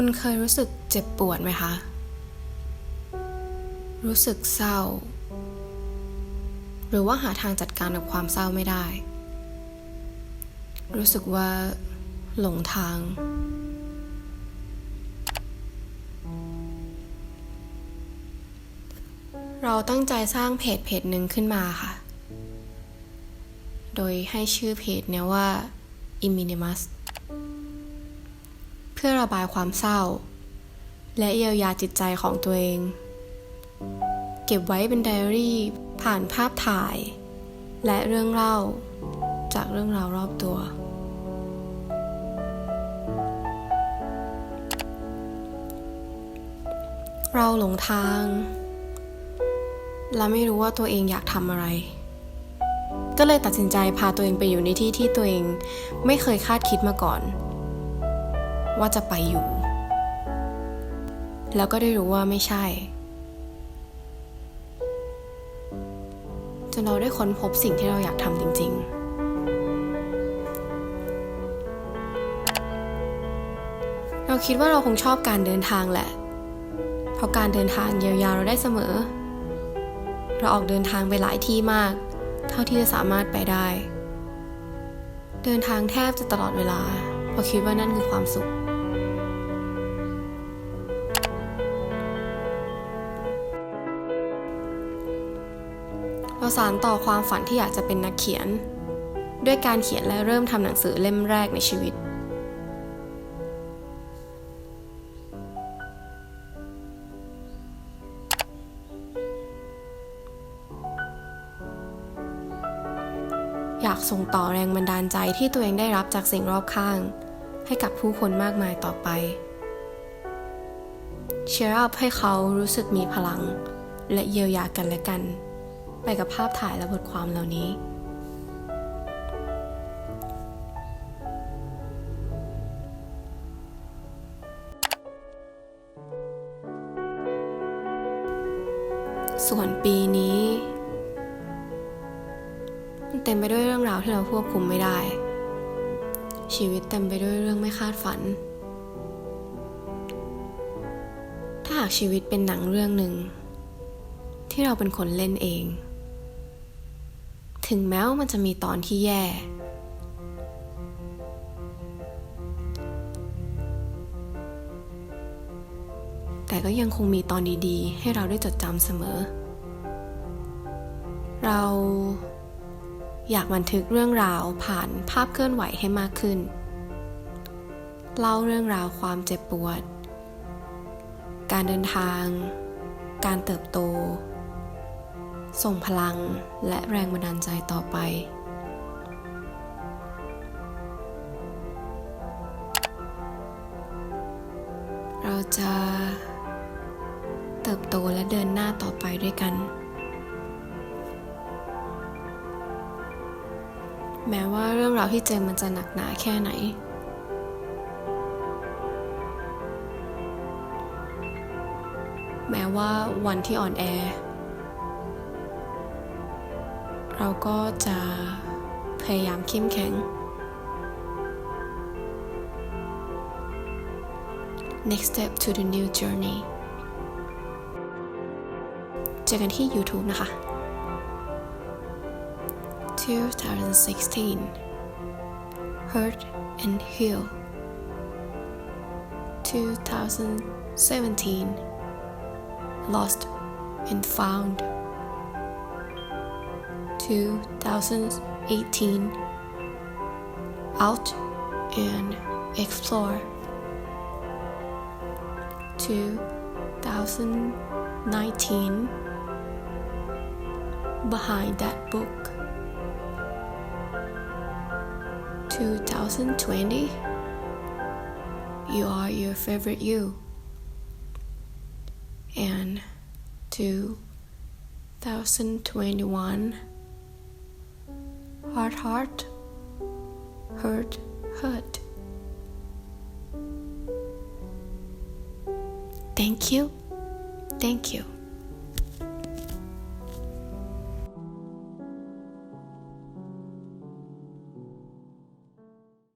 คุณเคยรู้สึกเจ็บปวดไหมคะ รู้สึกเศร้า หรือว่าหาทางจัดการกับความเศร้าไม่ได้ รู้สึกว่าหลงทาง เราตั้งใจสร้างเพจเพจหนึ่งขึ้นมาค่ะ โดยให้ชื่อเพจเนี้ยว่า i m i n i m u s เพื่อระบายความเศร้า และเยียวยาจิตใจของตัวเอง เก็บไว้เป็นไดอารี่ ผ่านภาพถ่าย และเรื่องเล่า จากเรื่องราวรอบตัว เราหลงทาง และไม่รู้ว่าตัวเองอยากทำอะไรก็เลยตัดสินใจพาตัวเองไปอยู่ในที่ที่ตัวเองไม่เคยคาดคิดมาก่อน ว่าจะไปอยู่ แล้วก็ได้รู้ว่าไม่ใช่ จนเราได้ค้นพบสิ่งที่เราอยากทำจริง ๆเราคิดว่าเราคงชอบการเดินทางแหละ เพราะการเดินทางเยียวยาเราได้เสมอ เราออกเดินทางไปหลายที่มาก เท่าที่จะสามารถไปได้ เดินทางแทบจะตลอดเวลา เพราะคิดว่านั่นคือความสุข เราสานต่อความฝันที่อยากจะเป็นนักเขียน ด้วยการเขียนและเริ่มทำหนังสือเล่มแรกในชีวิต อยากส่งต่อแรงบันดาลใจที่ตัวเองได้รับจากสิ่งรอบข้าง ให้กับผู้คนมากมายต่อไปเชียร์อัพให้เขารู้สึกมีพลัง และเยียวยากันและกัน ไปกับภาพถ่ายและบทความเหล่านี้ ส่วนปีนี้มันเต็มไปด้วยเรื่องราวที่เราควบคุมไม่ได้ ชีวิตเต็มไปด้วยเรื่องไม่คาดฝัน ถ้าหากชีวิตเป็นหนังเรื่องหนึ่งที่เราเป็นคนเล่นเอง ถึงแม้ว่ามันจะมีตอนที่แย่ แต่ก็ยังคงมีตอนดีๆ ให้เราได้จดจำเสมอ เราอยากบันทึกเรื่องราวผ่านภาพเคลื่อนไหวให้มากขึ้น เล่าเรื่องราวความเจ็บปวด การเดินทาง การเติบโต ส่งพลังและแรงบันดาลใจต่อไป เราจะเติบโตและเดินหน้าต่อไปด้วยกัน แม้ว่าเรื่องราวที่เจอมันจะหนักหนาแค่ไหนแม้ว่าวันที่อ่อนแอ เราก็จะพยายามเข้มแข็ง next step to the new journey เจอกันที่ YouTube นะคะ 2016 Hurt and Heal 2017 Lost and Found 2018 Out and Explore. 2019 Behind that book. 2020 You are your favorite you. And 2021 Heart Heart Hurt Hurt Thank you. Thank you.